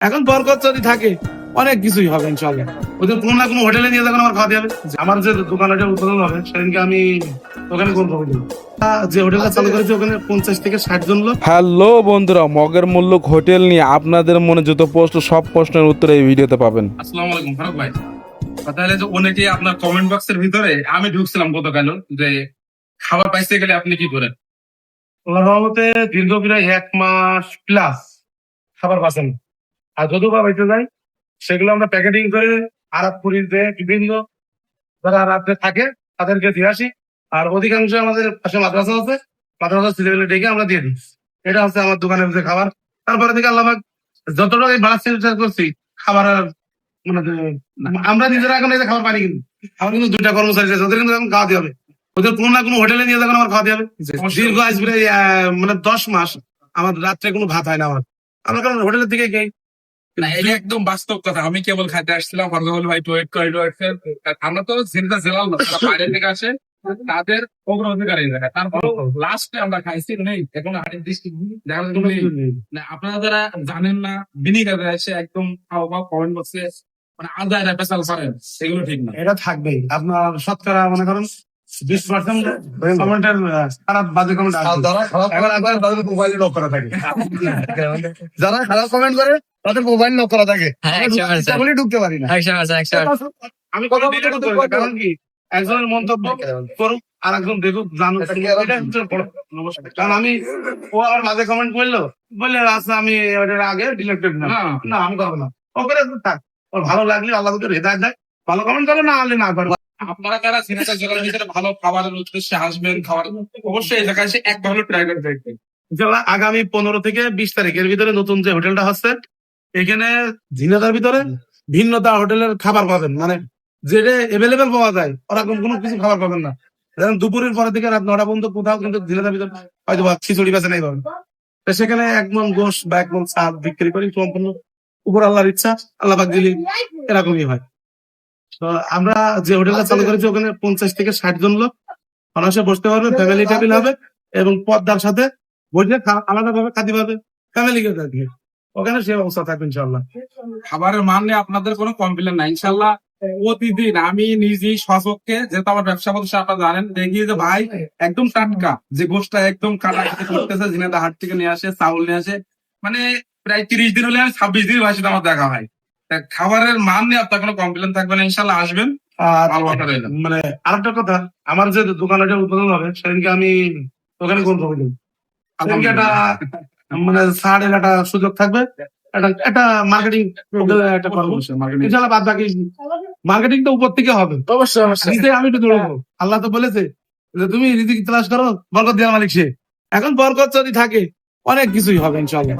এখন বরকত যদি থাকে অনেক কিছুই হবে ইনশাল্লাহ ওদের কোনো না কোনো হোটেলে নিয়ে যখন আমার খাওয়া যাবে আমার যে দোকান দোকানটা উদ্বোধন হবে। সেদিনকে আমি ওখানে কোন যে হোটেলটা চালু করেছে ওখানে পঞ্চাশ থেকে ষাট জন লোক। হ্যালো বন্ধুরা মগের মুল্লুক হোটেল নিয়ে আপনাদের মনে যত প্রশ্ন সব প্রশ্নের উত্তর এই ভিডিওতে পাবেন। আসসালামু আলাইকুম ফারুক ভাই। কথা হলে যে অনেকে আপনার কমেন্ট বক্সের ভিতরে আমি ঢুকছিলাম গতকাল যে খাবার পাইতে গেলে আপনি কি করেন? আল্লাহ রহমতে দীর্ঘ প্রায় এক মাস প্লাস খাবার পাচ্ছেন। আর যত বা পাইতে যাই সেগুলো আমরা প্যাকেটিং করে আরব পুরীতে বিভিন্ন যারা রাত্রে থাকে তাদেরকে দিয়ে আসি। আর অধিকাংশ আমাদের পাশে মাদ্রাসা আছে মাদ্রাসা ছেলেবেলে ডেকে আমরা দিয়ে দিই। এটা হচ্ছে আমার দোকানের মধ্যে খাবার। তারপরে থেকে আল্লাহ যতটা বাড়ার চেষ্টা করছি খাবার আর মানে আমরা নিজেরা এখন এই খাবার পানি কিন্তু আমার কিন্তু দুইটা কর্মচারী আছে ওদের কিন্তু এখন খাওয়াতে হবে। ওদের কোনো না কোনো হোটেলে নিয়ে যখন আমার খাওয়াতে হবে। দীর্ঘ আহ, মানে দশ মাস আমার রাত্রে কোনো ভাত হয় না আমার। আমরা কারণ হোটেলের দিকে গেই না এটা একদম বাস্তব কথা আমি কেবল খাইতে আসছিলাম ফারুক বলে ভাই ওয়েট করে ওয়েট করে। আমরা তো চিন্তা ছিলাম না তারা বাইরে থেকে আসে তাদের অগ্রাধিকার এই জায়গায় তারপর লাস্টে আমরা খাইছি নেই এখন হাড়ির দৃষ্টি। না আপনারা যারা জানেন না বিনিগারে এসে একদম খাওয়া বা কমেন্ট বক্সে মানে আদায় রেপেসাল করেন সেগুলো ঠিক না। এটা থাকবেই। আপনার শতকরা মনে করেন বিশ পার্সেন্ট কমেন্টের খারাপ বাজে কমেন্ট যারা খারাপ কমেন্ট করা তাদের মোবাইল লক করা থাকে। হ্যাঁ, বলে ঢুকতে পারি না। আমি কথা বলতে করতে পারি কারণ কি? একজনের মন্তব্য করুক আর একজন দেখুক জানুক এটা হচ্ছে বড় নমস্কার। কারণ আমি ও আবার মাঝে কমেন্ট করল। বললে আচ্ছা আমি ওটার আগে ডিলেক্টেড না। না। না আমি করব না। ও করে থাক। ওর ভালো লাগলে আল্লাহ তোকে হৃদায়ত দেয়। ভালো কমেন্ট করো না হলে না করো। আপনারা যারা সিনেমা জেলার ভিতরে ভালো খাবারের উদ্দেশ্যে আসবেন খাবার অবশ্যই এই জায়গায় এসে একবার হলো ট্রাই করে দেখবেন আগামী পনেরো থেকে বিশ তারিখের ভিতরে নতুন যে হোটেলটা হচ্ছে এখানে ঝিনাদার ভিতরে ভিন্নতা হোটেলের খাবার পাবেন। মানে যেটা এভেলেবেল পাওয়া যায়, ওরকম কোনো কিছু খাবার পাবেন না। দুপুরের পরে থেকে রাত নটা পর্যন্ত কোথাও কিন্তু ঝিনাদার ভিতরে হয়তো বা খিচুড়ি বেছে নাই পাবেন। তো সেখানে এক মন গোশ বা এক মন চাল বিক্রি করি, সম্পূর্ণ উপর আল্লাহর ইচ্ছা, আল্লাহ পাক দিলি এরকমই হয়। তো আমরা যে হোটেলটা চালু করেছি, ওখানে পঞ্চাশ থেকে ষাট জন লোক। অনায়াসে বসতে পারবে ফ্যামিলি টেবিল হবে এবং পর্দার সাথে বসে আলাদা ভাবে খাতে পারবে ফ্যামিলি কে থাকবে ওখানে সে অবস্থা থাকবে ইনশাল্লাহ খাবারের মান নিয়ে আপনাদের কোনো কমপ্লেন নাই। ইনশাল্লাহ প্রতিদিন আমি নিজেই স্বচক্ষে যেহেতু আমার ব্যবসা প্রতিষ্ঠান আপনারা জানেন দেখি যে ভাই একদম টাটকা যে গোষ্ঠটা একদম কাটাকাটি করতেছে জিনাদা হাট থেকে নিয়ে আসে চাউল নিয়ে আসে। মানে প্রায় তিরিশ দিন হলে আমি ছাব্বিশ দিন ভাই আমার দেখা হয়। খাবারের মান নিয়ে আপনার কোনো কমপ্লেন থাকবে না ইনশাল্লাহ আসবেন। আর মানে আরেকটা কথা আমার যে দোকানটা উদ্বোধন হবে সেদিনকে আমি ওখানে কোন খবর মানে ছাড়ের একটা সুযোগ থাকবে। একটা একটা মার্কেটিং একটা করব। ইনশাল্লাহ বাদ বাকি মার্কেটিং তো উপর থেকে হবে। অবশ্যই অবশ্যই। আমি একটু দৌড়বো। আল্লাহ তো বলেছে যে তুমি রিজিক তালাশ করো বরকত দেওয়ার মালিক সে। এখন বরকত যদি থাকে অনেক কিছুই হবে ইনশাল্লাহ